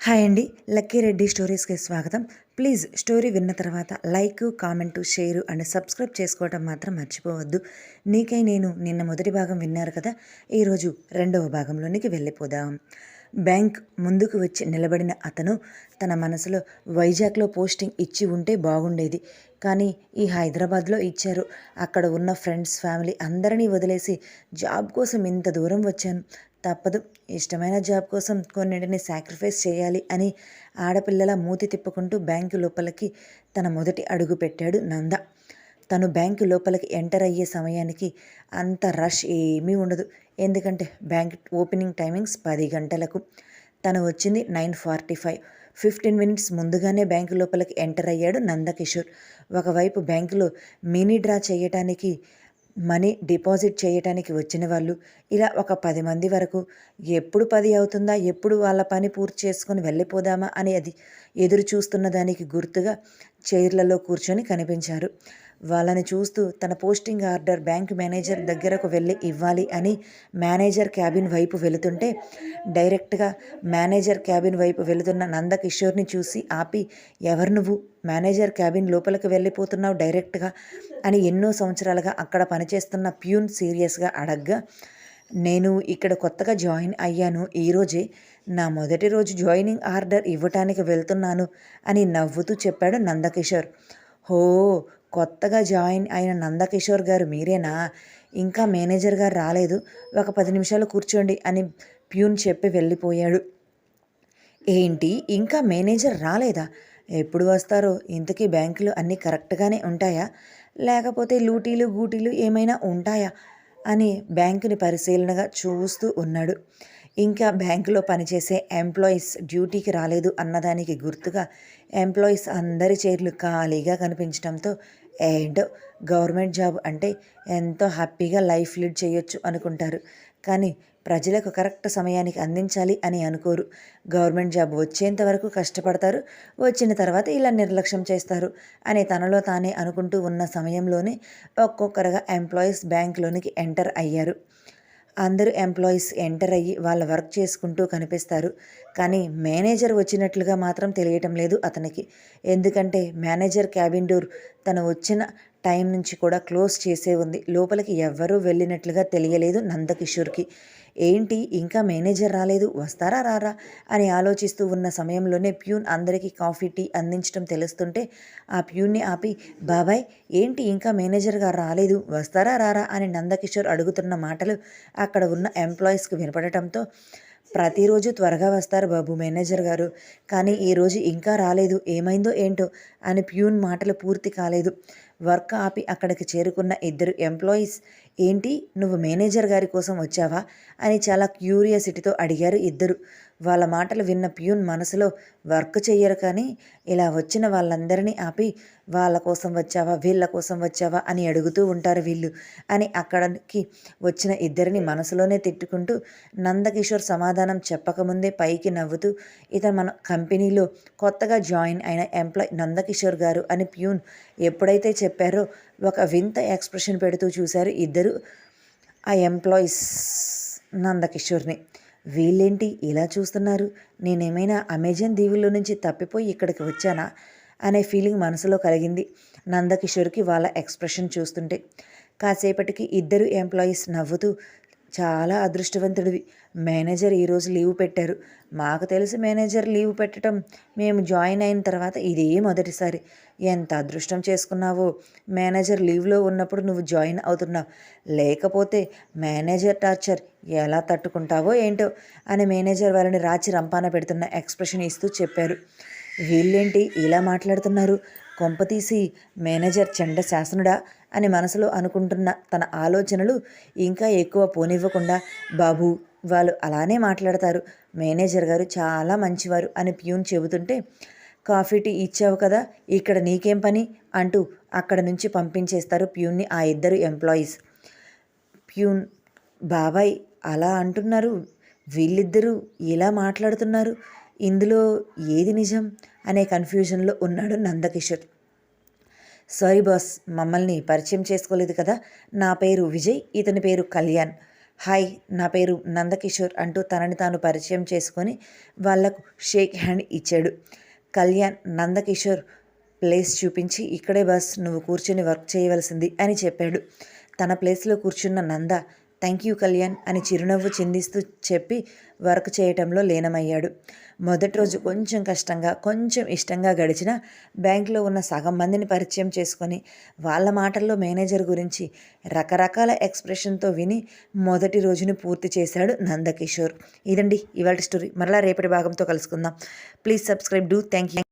Hi అండి lucky Reddy స్టోరీస్కి స్వాగతం. Please story విన్న తర్వాత like comment share and subscribe చేసుకోవటం మాత్రం మర్చిపోవద్దు. నీకై నేను నిన్న మొదటి భాగం విన్నారు కదా ఈరోజు రెండవ భాగంలోనికి వెళ్ళిపోదాం. బ్యాంక్ ముందుకు వచ్చి నిలబడిన అతను తన మనసులో వైజాగ్లో పోస్టింగ్ ఇచ్చి ఉంటే బాగుండేది. కానీ ఈ హైదరాబాద్లో ఇచ్చారు. అక్కడ ఉన్న ఫ్రెండ్స్ ఫ్యామిలీ అందరినీ వదిలేసి జాబ్ కోసం ఇంత దూరం వచ్చాను. తప్పదు. ఇష్టమైన జాబ్ కోసం కొన్నింటిని సాక్రిఫైస్ చేయాలి అని ఆడపిల్లల మూతి తిప్పుకుంటూ బ్యాంకు లోపలికి తన మొదటి అడుగు పెట్టాడు నంద. తను బ్యాంకు లోపలికి ఎంటర్ అయ్యే సమయానికి అంత రష్ ఏమీ ఉండదు. ఎందుకంటే బ్యాంక్ ఓపెనింగ్ టైమింగ్స్ పది గంటలకు. తను వచ్చింది nine forty five. Fifteen minutes ముందుగానే బ్యాంకు లోపలికి ఎంటర్ అయ్యాడు నందకిషోర్. ఒకవైపు బ్యాంకులో మినీ డ్రా చేయటానికి మనీ డిపాజిట్ చేయటానికి వచ్చిన వాళ్ళు ఇలా ఒక పది మంది వరకు. ఎప్పుడు పది అవుతుందా? ఎప్పుడు వాళ్ళ పని పూర్తి చేసుకొని వెళ్ళిపోదామా? అని అది ఎదురు చూస్తున్న దానికి గుర్తుగా చైర్లలో కూర్చొని కనిపించారు. వాళ్ళని చూస్తూ తన పోస్టింగ్ ఆర్డర్ బ్యాంక్ మేనేజర్ దగ్గరకు వెళ్ళి ఇవ్వాలి అని మేనేజర్ క్యాబిన్ వైపు వెళుతుంటే డైరెక్ట్గా మేనేజర్ క్యాబిన్ వైపు వెళుతున్న నందకిషోర్ని చూసి ఆపి ఎవరు నువ్వు? మేనేజర్ క్యాబిన్ లోపలికి వెళ్ళిపోతున్నావు డైరెక్ట్గా అని ఎన్నో సంవత్సరాలుగా అక్కడ పనిచేస్తున్న ప్యూన్ సీరియస్గా అడగ్గా నేను ఇక్కడ కొత్తగా జాయిన్ అయ్యాను. ఈరోజే నా మొదటి రోజు జాయినింగ్ ఆర్డర్ ఇవ్వటానికి వెళ్తున్నాను అని నవ్వుతూ చెప్పాడు నందకిషోర్. హో కొత్తగా జాయిన్ అయిన నందకిషోర్ గారు మీరేనా? ఇంకా మేనేజర్ గారు రాలేదు. ఒక పది నిమిషాలు కూర్చోండి అని ప్యూన్ చెప్పి వెళ్ళిపోయాడు. ఏంటి ఇంకా మేనేజర్ రాలేదా? ఎప్పుడు వస్తారో? ఇంతకీ బ్యాంకులు అన్నీ కరెక్ట్గానే ఉంటాయా? లేకపోతే లూటీలు గూటీలు ఏమైనా ఉంటాయా? అని బ్యాంకుని పరిశీలనగా చూస్తూ ఉన్నాడు. ఇంకా బ్యాంకులో పనిచేసే ఎంప్లాయీస్ డ్యూటీకి రాలేదు అన్నదానికి గుర్తుగా ఎంప్లాయీస్ అందరి చైర్లు ఖాళీగా కనిపించడంతో ఏంటో గవర్నమెంట్ జాబ్ అంటే ఎంతో హ్యాపీగా లైఫ్ లీడ్ చేయొచ్చు అనుకుంటారు. కానీ ప్రజలకు కరెక్ట్ సమయానికి అందించాలి అని అనుకోరు. గవర్నమెంట్ జాబ్ వచ్చేంత వరకు కష్టపడతారు. వచ్చిన తర్వాత ఇలా నిర్లక్ష్యం చేస్తారు అని తనలో తానే అనుకుంటూ ఉన్న సమయంలోనే ఒక్కొక్కరుగా ఎంప్లాయీస్ బ్యాంక్లోనికి ఎంటర్ అయ్యారు. అందరూ ఎంప్లాయీస్ ఎంటర్ అయ్యి వాళ్ళ వర్క్ చేసుకుంటూ కనిపిస్తారు. కానీ మేనేజర్ వచ్చినట్లుగా మాత్రం తెలియటం లేదు అతనికి. ఎందుకంటే మేనేజర్ క్యాబిన్ డోర్ తను వచ్చిన టైం నుంచి కూడా క్లోజ్ చేసే ఉంది. లోపలికి ఎవ్వరూ వెళ్ళినట్లుగా తెలియలేదు నందకిషోర్కి. ఏంటి? ఇంకా మేనేజర్ రాలేదు? వస్తారా? రారా? అని ఆలోచిస్తూ ఉన్న సమయంలోనే ప్యూన్ అందరికీ కాఫీ టీ అందించడం తెలుస్తుంటే ఆ ప్యూన్ని ఆపి బాబాయ్ ఏంటి ఇంకా మేనేజర్ గారు రాలేదు? వస్తారా? రారా? అని నందకిషోర్ అడుగుతున్న మాటలు అక్కడ ఉన్న ఎంప్లాయీస్కి వినపడటంతో ప్రతిరోజు త్వరగా వస్తారు బాబు మేనేజర్ గారు. కానీ ఈరోజు ఇంకా రాలేదు. ఏమైందో ఏంటో? అని ప్యూన్ మాటలు పూర్తి కాలేదు. వర్క్ ఆపి అక్కడికి చేరుకున్న ఇద్దరు ఎంప్లాయీస్ ఏంటి నువ్వు మేనేజర్ గారి కోసం వచ్చావా? అని చాలా క్యూరియాసిటీతో అడిగారు ఇద్దరు. వాళ్ళ మాటలు విన్న ప్యూన్ మనసులో వర్క్ చెయ్యరు కానీ ఇలా వచ్చిన వాళ్ళందరినీ ఆపి వాళ్ళ కోసం వచ్చావా వీళ్ళ కోసం వచ్చావా అని అడుగుతూ ఉంటారు వీళ్ళు. అని అక్కడికి వచ్చిన ఇద్దరిని మనసులోనే తిట్టుకుంటూ నందకిషోర్ సమాధానం చెప్పకముందే పైకి నవ్వుతూ ఇతను మన కంపెనీలో కొత్తగా జాయిన్ అయిన ఎంప్లాయ్ నందకిషోర్ గారు అని ప్యూన్ ఎప్పుడైతే చెప్పారో ఒక వింత ఎక్స్ప్రెషన్ పెడుతూ చూశారు ఇద్దరు ఆ ఎంప్లాయీస్ నందకిషోర్ని. వీళ్ళేంటి ఇలా చూస్తున్నారు? నేనేమైనా అమెజాన్ దీవుల్లో నుంచి తప్పిపోయి ఇక్కడికి వచ్చానా? అనే ఫీలింగ్ మనసులో కలిగింది నందకిషోర్కి వాళ్ళ ఎక్స్ప్రెషన్ చూస్తుంటే. కాసేపటికి ఇద్దరు ఎంప్లాయీస్ నవ్వుతూ చాలా అదృష్టవంతుడివి. మేనేజర్ ఈరోజు లీవ్ పెట్టారు. మాకు తెలిసి మేనేజర్ లీవ్ పెట్టడం మేము జాయిన్ అయిన తర్వాత ఇదే మొదటిసారి. ఎంత అదృష్టం చేసుకున్నావో. మేనేజర్ లీవ్లో ఉన్నప్పుడు నువ్వు జాయిన్ అవుతున్నావు. లేకపోతే మేనేజర్ టార్చర్ ఎలా తట్టుకుంటావో ఏంటో అని మేనేజర్ వారిని రాచి రంపాన పెడుతున్న ఎక్స్ప్రెషన్ ఇస్తూ చెప్పారు. వీళ్ళేంటి ఇలా మాట్లాడుతున్నారు? కొంపతీసి మేనేజర్ చండ శాసనుడా అని మనసులో అనుకుంటున్న తన ఆలోచనలు ఇంకా ఎక్కువ పోనివ్వకుండా బాబు వాళ్ళు అలానే మాట్లాడతారు. మేనేజర్ గారు చాలా మంచివారు అని ప్యూన్ చెబుతుంటే కాఫీ టీ ఇచ్చావు కదా ఇక్కడ నీకేం పని? అంటూ అక్కడ నుంచి పంపించేస్తారు ప్యూన్ని ఆ ఇద్దరు ఎంప్లాయీస్. ప్యూన్ బాబాయ్ అలా అంటున్నారు. వీళ్ళిద్దరూ ఇలా మాట్లాడుతున్నారు. ఇందులో ఏది నిజం అనే కన్ఫ్యూజన్లో ఉన్నాడు నందకిషోర్. సారీ బాస్ మమ్మల్ని పరిచయం చేసుకోలేదు కదా. నా పేరు విజయ్ ఇతని పేరు కళ్యాణ్. హాయ్ నా పేరు నందకిషోర్ అంటూ తనని తాను పరిచయం చేసుకొని వాళ్ళకు షేక్ హ్యాండ్ ఇచ్చాడు. కళ్యాణ్ నందకిషోర్ ప్లేస్ చూపించి ఇక్కడే బస్ నువ్వు కూర్చొని వర్క్ చేయవలసింది అని చెప్పాడు. తన ప్లేస్లో కూర్చున్న నంద థ్యాంక్ యూ కళ్యాణ్ అని చిరునవ్వు చిందిస్తూ చెప్పి వర్క్ చేయటంలో లీనమయ్యాడు. మొదటి రోజు కొంచెం కష్టంగా కొంచెం ఇష్టంగా గడిచిన బ్యాంకులో ఉన్న సగం మందిని పరిచయం చేసుకొని వాళ్ళ మాటల్లో మేనేజర్ గురించి రకరకాల ఎక్స్ప్రెషన్తో విని మొదటి రోజుని పూర్తి చేశాడు నందకిషోర్. ఇదండి ఇవాళ స్టోరీ. మరలా రేపటి భాగంతో కలుసుకుందాం. Please subscribe do thank you.